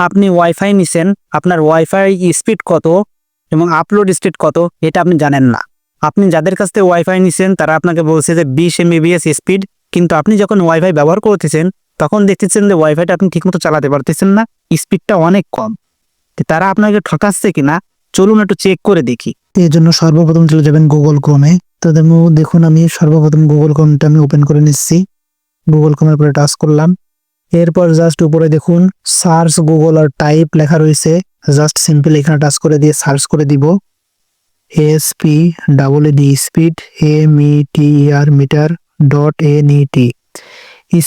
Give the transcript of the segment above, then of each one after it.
আপনি ওয়াইফাই নিছেন, আপনার ওয়াইফাই স্পিড কত এবং আপলোড স্পিড কত, এটা আপনি জানেন না। আপনি যাদের কাছ থেকে ওয়াইফাই নিছেন, তারা আপনাকে বলছে যে বিশ এমবিবিএস স্পিড কিন্তু আপনি যখন ওয়াইফাই ব্যবহার করতেছেন, তখন দেখতেছেন যে ওয়াইফাইটা আপনি ঠিকমতো চালাতে পারতেছেন না স্পিডটা অনেক কম। তারা আপনাকে ঠকাচ্ছে কিনা, চলুন একটু চেক করে দেখি। এর জন্য সর্বপ্রথম চলে যাবেন গুগল ক্রোমে তো দেখুন- দেখুন আমি সর্বপ্রথম গুগল ক্রোমটা আমি ওপেন করে নিচ্ছি। গুগল ক্রোমের উপরে টাচ করলাম। এরপর জাস্ট উপরে দেখুন সার্চ গুগল আর টাইপ লেখা রয়েছে। জাস্ট সিম্পল এখানে টাচ করে দিয়ে সার্চ করে দিব। S P double D speed M E T R meter dot N E T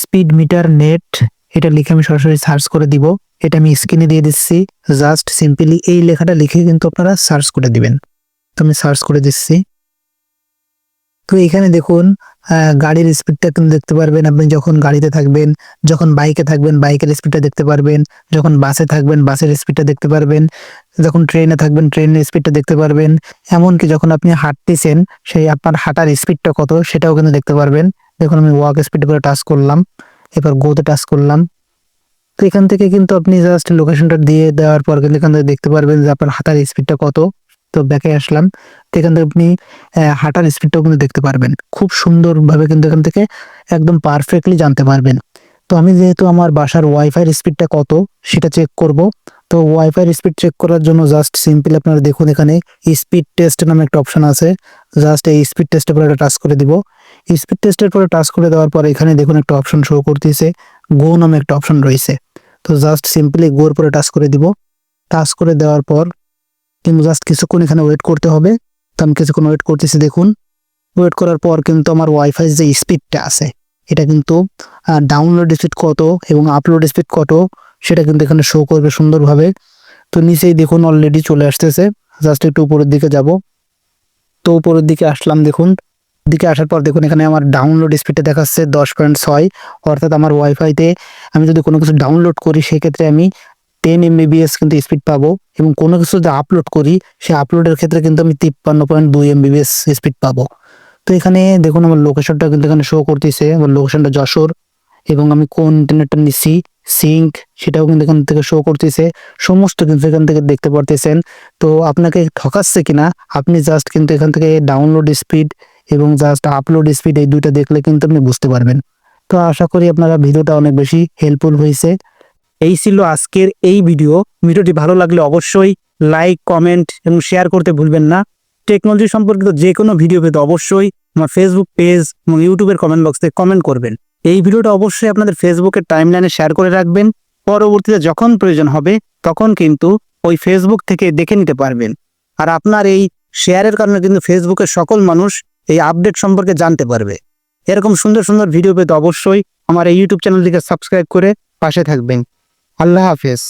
speed meter net এটা লিখে আমি সরাসরি সার্চ করে দিব। এটা আমি স্ক্রিনে দিয়ে দিচ্ছি। জাস্ট সিম্পলি এই লেখাটা লিখে কিন্তু আপনারা সার্চ করে দিবেন। তো আমি সার্চ করে দিচ্ছি। তো এখানে দেখুন গাড়ির স্পিডটা কিন্তু দেখতে পারবেন। আপনি যখন গাড়িতে থাকবেন, যখন বাইকে থাকবেন বাইকের স্পিডটা দেখতে পারবেন। যখন বাসে থাকবেন বাসের স্পিডটা দেখতে পারবেন। যখন ট্রেনে থাকবেন ট্রেনের স্পিডটা দেখতে পারবেন। এমনকি যখন আপনি হাঁটতেছেন, সেই আপনার হাঁটার স্পিডটা কত, সেটাও কিন্তু দেখতে পারবেন। দেখুন, আমি ওয়াক স্পিড করে টাচ করলাম। এবার গোতে টাচ করলাম। তো এখান থেকে কিন্তু আপনি জাস্ট লোকেশনটা দিয়ে দেওয়ার পর কিন্তু এখান থেকে দেখতে পারবেন যে আপনার হাঁটার স্পিডটা কত। তো ব্যাকে আসলাম। তো এখান থেকে আপনি হাঁটার স্পিডটাও কিন্তু দেখতে পারবেন। খুব সুন্দরভাবে কিন্তু এখান থেকে একদম পারফেক্টলি জানতে পারবেন। তো আমি যেহেতু আমার বাসার ওয়াইফাইয়ের স্পিডটা কত, সেটা চেক করব। তো ওয়াইফাইয়ের স্পিড চেক করার জন্য জাস্ট সিম্পল আপনারা দেখুন এখানে স্পিড টেস্ট নামে একটা অপশন আছে। জাস্ট এই স্পিড টেস্টের পরে একটা টাচ করে দিব। স্পিড টেস্টের পরে টাচ করে দেওয়ার পর এখানে দেখুন একটা অপশন শো করতেছে। গো নামে একটা অপশন রয়েছে। তো জাস্ট সিম্পলি গোর পরে টাচ করে দিব। টাচ করে দেওয়ার পর কিন্তু জাস্ট কিছুক্ষণ এখানে ওয়েট করতে হবে। তো আমি কিছুক্ষণ ওয়েট করতেছি, দেখুন। ওয়েট করার পর কিন্তু আমার ওয়াইফাই যে স্পিডটা আছে, এটা কিন্তু ডাউনলোড স্পিড কত এবং আপলোড স্পিড কত, সেটা কিন্তু এখানে শো করবে সুন্দরভাবে। তো নিচেই দেখুন অলরেডি চলে আসতেছে। জাস্ট একটু উপরের দিকে যাব। তো উপরের দিকে আসলাম, দেখুন। দিকে আসার পর দেখুন এখানে আমার ডাউনলোড স্পিডটা দেখাচ্ছে দশ পয়েন্ট ছয়। অর্থাৎ আমার ওয়াইফাইতে আমি যদি কোনো কিছু ডাউনলোড করি, সেক্ষেত্রে আমি টেন এমবিবিএস কিন্তু স্পিড পাবো। এবং কোনো কিছু যদি আপলোড করি, সেই আপলোডের ক্ষেত্রে কিন্তু আমি তিপ্পান্ন পয়েন্ট দুই এমবিবিএস স্পিড পাবো। তো এখানে দেখুন আমার লোকেশনটা কিন্তু এখানে শো করতেছে, আমার লোকেশনটা যশোর এবং আমি কোন ইন্টারনেটটা নিচ্ছি সিঙ্ক সেটাও কিন্তু এখান থেকে শো করতেছে। সমস্ত কিন্তু এখান থেকে দেখতে পারতেছেন। তো আপনাকে ঠকাচ্ছে কিনা, আপনি জাস্ট কিন্তু এখান থেকে ডাউনলোড স্পিড এবং জাস্ট আপলোড স্পিড এই দুইটা দেখলে কিন্তু আপনি বুঝতে পারবেন। তো আশা করি আপনারা ভিডিওটা অনেক বেশি হেল্পফুল হয়েছে। এই ছিল আজকের এই ভিডিও ভিডিওটি ভালো লাগলে অবশ্যই লাইক, কমেন্ট এবং শেয়ার করতে ভুলবেন না। টেকনোলজি সম্পর্কিত যে কোনো ভিডিও পেতে অবশ্যই আমার ফেসবুক পেজ এবং ইউটিউবের কমেন্ট বক্সে কমেন্ট করবেন। এই ভিডিওটা অবশ্যই আপনাদের ফেসবুকের টাইমলাইনে শেয়ার করে রাখবেন। পরবর্তীতে যখন প্রয়োজন হবে, তখন কিন্তু ওই ফেসবুক থেকে দেখে নিতে পারবেন। আর আপনার এই শেয়ারের কারণে কিন্তু ফেসবুকের সকল মানুষ এই আপডেট সম্পর্কে জানতে পারবে। এরকম সুন্দর সুন্দর ভিডিও পেতে অবশ্যই আমার এই ইউটিউব চ্যানেলটিকে সাবস্ক্রাইব করে পাশে থাকবেন। আল্লাহ হাফেজ।